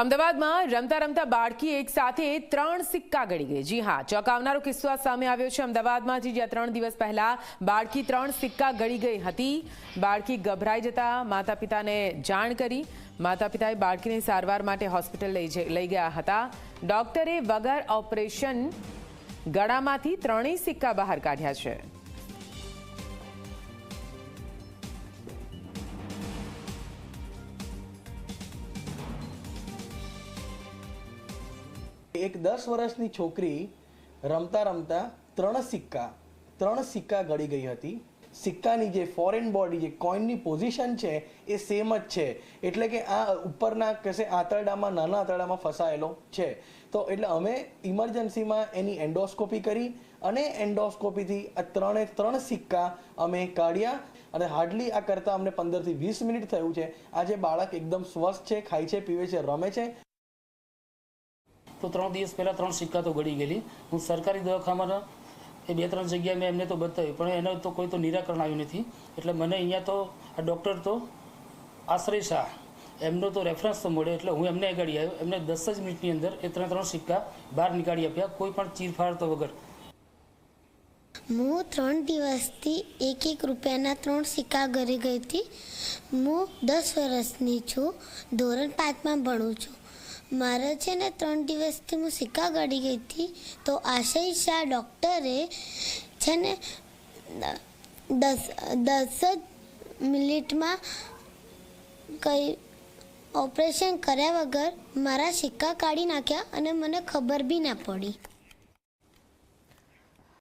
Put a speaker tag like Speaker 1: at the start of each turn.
Speaker 1: અમદાવાદમાં રમતા રમતા બાળકી એક સાથે ત્રણ સિક્કા ગળી ગઈ. જી હા, ચોંકાવનારો કિસ્સો સામે આવ્યો છે અમદાવાદમાંથી જ્યાં ત્રણ દિવસ પહેલા બાળકી ત્રણ સિક્કા ગળી ગઈ હતી. બાળકી ગભરાઈ જતા માતા પિતાને જાણ કરી. માતા પિતાએ બાળકીને સારવાર માટે હોસ્પિટલ લઈ લઈ ગયા હતા. ડોક્ટરે વગર ઓપરેશન ગળામાંથી ત્રણેય સિક્કા બહાર કાઢ્યા છે.
Speaker 2: એક દસ વર્ષની છોકરી રમતા રમતા ત્રણ સિક્કા ત્રણ સિક્કા ગળી ગઈ હતી. સિક્કાની જે ફોરેન બોડી જે કોઈનની પોઝિશન છે, એ સેમ જ છે. એટલે કે આ ઉપરના કશે આંતરડામાં, નાના આંતરડામાં ફસાયેલો છે. તો એટલે અમે ઇમરજન્સીમાં એની એન્ડોસ્કોપી કરી અને એન્ડોસ્કોપીથી આ ત્રણે, ત્રણ સિક્કા અમે કાઢ્યા અને હાર્ડલી આ કરતાં અમને પંદરથી વીસ મિનિટ થયું છે. આજે બાળક એકદમ સ્વસ્થ છે, ખાય છે, પીવે છે, રમે છે.
Speaker 3: તો ત્રણ દિવસ પહેલાં ત્રણ સિક્કા તો ગળી ગયેલી. હું સરકારી દવાખાનામાં એ બે ત્રણ જગ્યાએ મેં એમને તો બતાવ્યું, પણ એનો તો કોઈ તો નિરાકરણ આવ્યું નથી. એટલે મને અહીંયા તો આ ડૉક્ટર તો આશ્રય શાહ, એમનો તો રેફરન્સ તો મળ્યો, એટલે હું એમને આગળ આવ્યો. એમને દસ જ મિનિટની અંદર એ ત્રણ ત્રણ સિક્કા બહાર નીકાળી આપ્યા, કોઈ પણ ચીરફાડ તો વગર.
Speaker 4: હું ત્રણ દિવસથી એક એક રૂપિયાના ત્રણ સિક્કા ઘરે ગઈ હતી. હું દસ વર્ષની છું, ધોરણ પાંચમાં ભણું છું. મારે છે ને ત્રણ દિવસથી હું સિક્કા ગળી ગઈ હતી, તો આશય શાહ ડૉક્ટરે છે ને દસ દસ જ મિનિટમાં કંઈ ઓપરેશન કર્યા વગર મારા સિક્કા કાઢી નાખ્યા અને મને ખબર બી ના પડી.